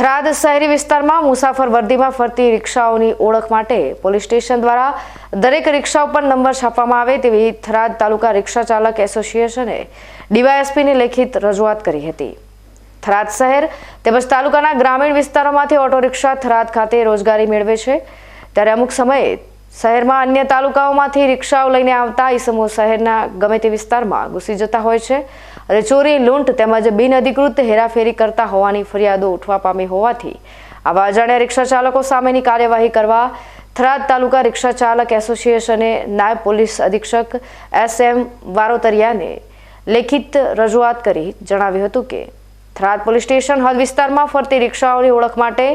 થરાદ શહેરી વિસ્તારમાં મુસાફર વર્દીમાં ફરતી રિક્ષાઓની ઓળખ માટે પોલીસ સ્ટેશન દ્વારા દરેક રિક્ષા ઉપર નંબર છાપવામાં આવે તેવી થરાદ તાલુકા રિક્ષા ચાલક એસોસિએશને ડીવાયએસપીની લેખિત રજૂઆત કરી હતી. થરાદ શહેર તેમજ તાલુકાના ગ્રામીણ વિસ્તારોમાંથી ઓટો રિક્ષા થરાદ ખાતે રોજગારી મેળવે છે. ત્યારે અમુક સમયે શહેરમાં અન્ય તાલુકાઓમાંથી રિક્ષાઓ લઈને આવતા ઈસમો શહેરના ગમે તે વિસ્તારમાં ઘૂસી જતા હોય છે. અને ચોરી, લૂંટ તેમજ બિનઅધિકૃત હેરાફેરી કરતા હોવાની ફરિયાદો ઉઠવા પામી હોવાથી આવા અજાણ્યા રિક્ષા ચાલકો સામેની કાર્યવાહી કરવા થરાદ તાલુકા રિક્ષા ચાલક એસોસિએશને નાયબ પોલીસ અધિક્ષક એસ એમ વારોતરિયાને લેખિત રજૂઆત કરી જણાવ્યું હતું કે થરાદ પોલીસ સ્ટેશન હદ વિસ્તારમાં ફરતી રિક્ષાઓની ઓળખ માટે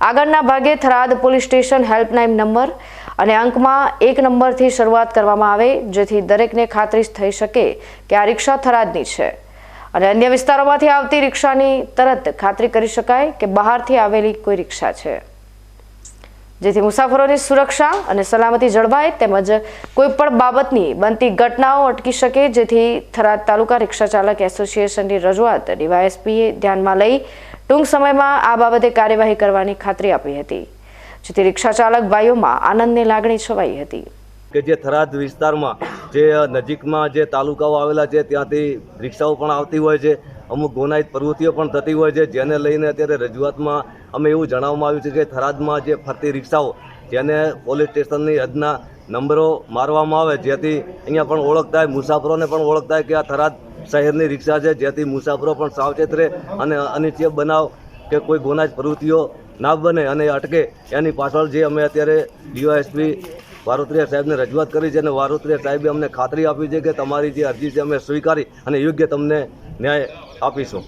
આગળના ભાગે Tharad police station helpline number અને અંકમાં એક નંબરથી શરૂઆત કરવામાં આવે, જેથી દરેકને ખાતરી થઈ શકે કે આ રિક્ષા થરાદની છે. અને અન્ય વિસ્તારોમાંથી આવતી રિક્ષાની તરત ખાતરી કરી શકાય કે બહારથી આવેલી કોઈ રિક્ષા છે. જેથી મુસાફરોની સુરક્ષા અને સલામતી જળવાય તેમજ કોઈ પણ બાબતની બનતી ઘટનાઓ અટકી શકે, જેથી થરાદ તાલુકા રિક્ષા ચાલક એસોસિએશનની રજૂઆત ડીવાયએસપીએ ધ્યાનમાં લઈ ટૂંક સમયમાં આ બાબતે કાર્યવાહી કરવાની ખાતરી આપી હતી. જેથી રિક્ષા ચાલક ભાઈઓમાં આનંદની લાગણી છવાઈ હતી. કે જે થરાદ વિસ્તારમાં જે નજીકમાં જે તાલુકાઓ આવેલા છે, ત્યાંથી રિક્ષાઓ પણ આવતી હોય છે, અમુક ગુનાહિત પ્રવૃત્તિઓ પણ થતી હોય છે, જેને લઈને અત્યારે રજૂઆતમાં અમે એવું જણાવવામાં આવ્યું છે કે થરાદમાં જે ફરતી રિક્ષાઓ, જેને પોલીસ સ્ટેશનની હદના નંબરો મારવામાં આવે, જેથી અહીંયા પણ ઓળખ થાય, મુસાફરોને પણ ઓળખ થાય કે આ થરાદ શહેરની રિક્ષા છે, જેથી મુસાફરો પણ સાવચેત રહે અને અનિચ્છનીય બનાવ કે કોઈ ગોનાજ પ્રવૃત્તિઓ ના બને અને અટકે એની પાછળ જે અમે અત્યારે ડીવાયએસપી વારોત્રિયા સાહેબને રજૂઆત કરી છે અને વારોત્રિયા સાહેબે અમને ખાતરી આપી છે કે તમારી જે અરજી છે અમે સ્વીકારી અને યોગ્ય તમને ન્યાય આપીશું.